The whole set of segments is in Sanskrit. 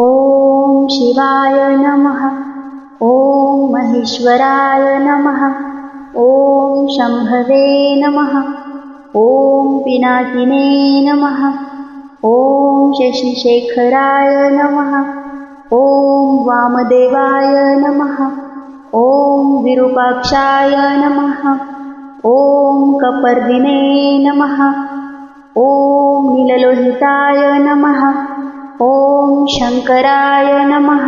ॐ शिवाय नमः। ॐ महेश्वराय नमः। ॐ शम्भवे नमः। ॐ पिनाकिने नमः। ॐ शशिशेखराय नमः। ॐ वामदेवाय नमः। ॐ विरूपाक्षाय नमः। ॐ कपर्दिने नमः। ॐ नीललोहिताय नमः ॐ शङ्कराय नमः।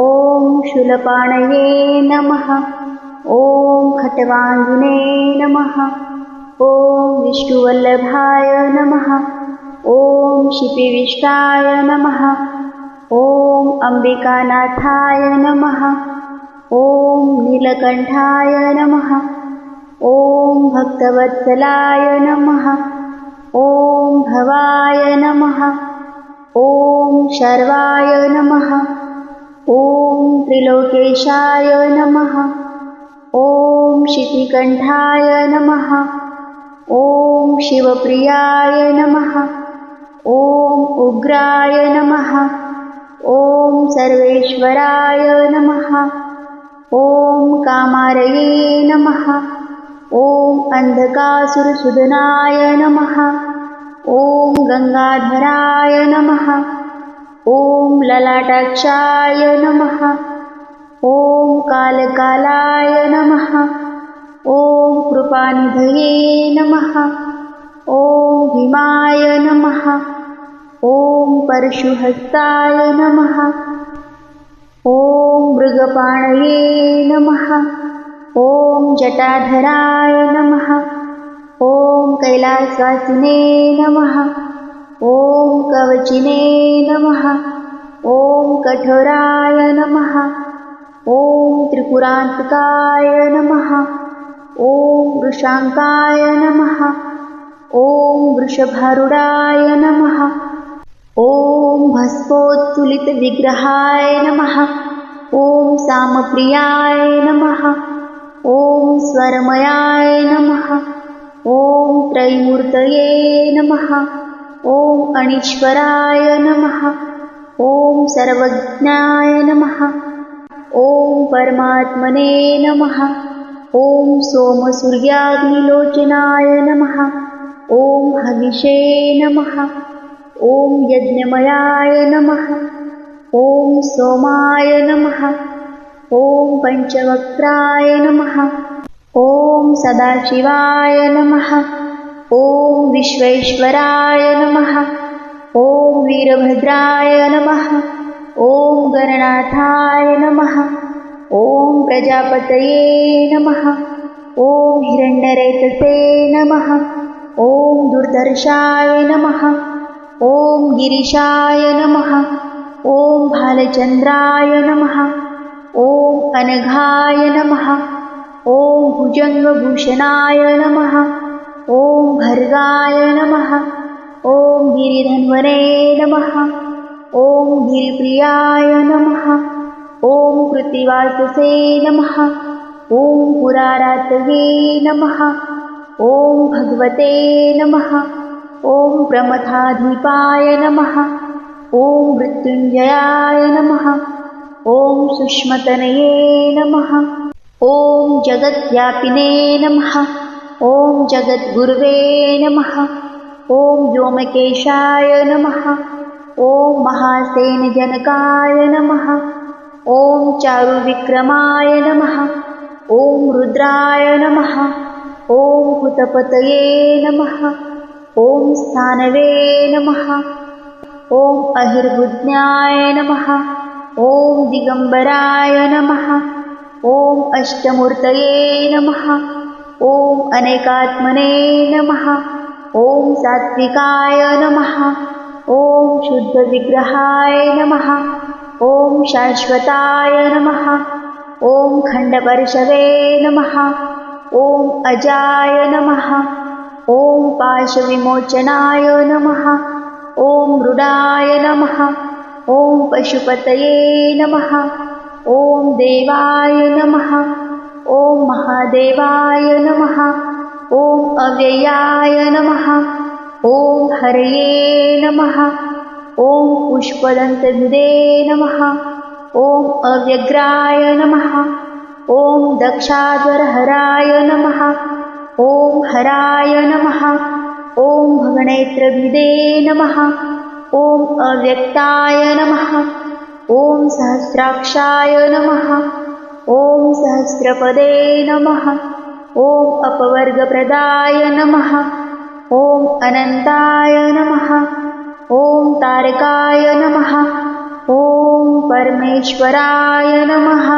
ॐ शूलपाणये नमः। ॐ खट्वाङ्गिने नमः। ॐ विष्णुवल्लभाय नमः। ॐ शिपिविष्टाय नमः। ॐ अम्बिकानाथाय नमः। ॐ नीलकण्ठाय नमः। ॐ भक्तवत्सलाय नमः। ॐ भवाय नमः ॐ शर्वाय नमः। ॐ त्रिलोकेशाय नमः। ॐ शितिकण्ठाय नमः। ॐ शिवप्रियाय नमः। ॐ उग्राय नमः। ॐ सर्वेश्वराय नमः। ॐ कामारये नमः। ॐ अन्धकासुरसुदनाय नमः ॐ गङ्गाधराय नमः। ॐ ललाटाक्षाय नमः। ॐ कालकालाय नमः। ॐ कृपानिधये नमः। ॐ भीमाय नमः। ॐ परशुहस्ताय नमः। ॐ मृगपाणये नमः। ॐ जटाधराय नमः। ॐ कैलासवासिने नमः। ॐ कवचिने नमः। ॐ कठोराय नमः। ॐ त्रिपुरान्तकाय नमः। ॐ वृषाङ्काय नमः। ॐ वृषभारुडाय नमः। ॐ भस्पोत्तुलितविग्रहाय नमः। ॐ सामप्रियाय नमः। ॐ स्वरमयाय नमः ॐ त्रैमूर्तये नमः। ॐ अणीश्वराय नमः। ॐ सर्वज्ञाय नमः। ॐ परमात्मने नमः। ॐ सोमसूर्याग्निलोचनाय नमः। ॐ हविषे नमः। ॐ यज्ञमयाय नमः। ॐ सोमाय नमः। ॐ पञ्चवक्त्राय नमः ॐ सदाशिवाय नमः। ॐ विश्वेश्वराय नमः। ॐ वीरभद्राय नमः। ॐ गणनाथाय नमः। ॐ प्रजापतये नमः। ॐ हिरण्यरेतसे नमः। ॐ दुर्दर्शाय नमः। ॐ गिरिशाय नमः। ॐ भालचन्द्राय नमः। ॐ अनघाय नमः ॐ भुजङ्गभूषणाय नमः। ॐ भर्गाय नमः। ॐ गिरिधन्वने नमः। ॐ गिरिप्रियाय नमः। ॐ कृतिवाससे नमः। ॐ पुरारातये नमः। ॐ भगवते नमः। ॐ प्रमथाधिपाय नमः। ॐ मृत्युञ्जयाय नमः। ॐ सुष्मतनये नमः ॐ जगद्व्यापिने नमः। ॐ जगद्गुर्वे नमः। ॐ व्योमकेशाय नमः। ॐ महासेनजनकाय नमः। ॐ चारुविक्रमाय नमः। ॐ रुद्राय नमः। ॐ हुतपतये नमः। ॐ स्थानवे नमः। ॐ अहिर्बुज्ञाय नमः। ॐ दिगम्बराय नमः ॐ अष्टमूर्तये नमः। ॐ अनेकात्मने नमः। ॐ सात्विकाय नमः। ॐ शुद्धविग्रहाय नमः। ॐ शाश्वताय नमः। ॐ खण्डपर्शवे नमः। ॐ अजाय नमः। ॐ पाशविमोचनाय नमः। ॐ मृडाय नमः। ॐ पशुपतये नमः ॐ देवाय नमः। ॐ महादेवाय नमः। ॐ अव्ययाय नमः। ॐ हरये नमः। ॐ पुष्पदन्तविदे नमः। ॐ अव्यग्राय नमः। ॐ दक्षाध्वरहराय नमः। ॐ हराय नमः। ॐ भगनेत्रविदे नमः। ॐ अव्यक्ताय नमः ॐ सहस्राक्षाय नमः। ॐ सहस्रपदे नमः। ॐ अपवर्गप्रदाय नमः। ॐ अनन्ताय नमः। ॐ तारकाय नमः। ॐ परमेश्वराय नमः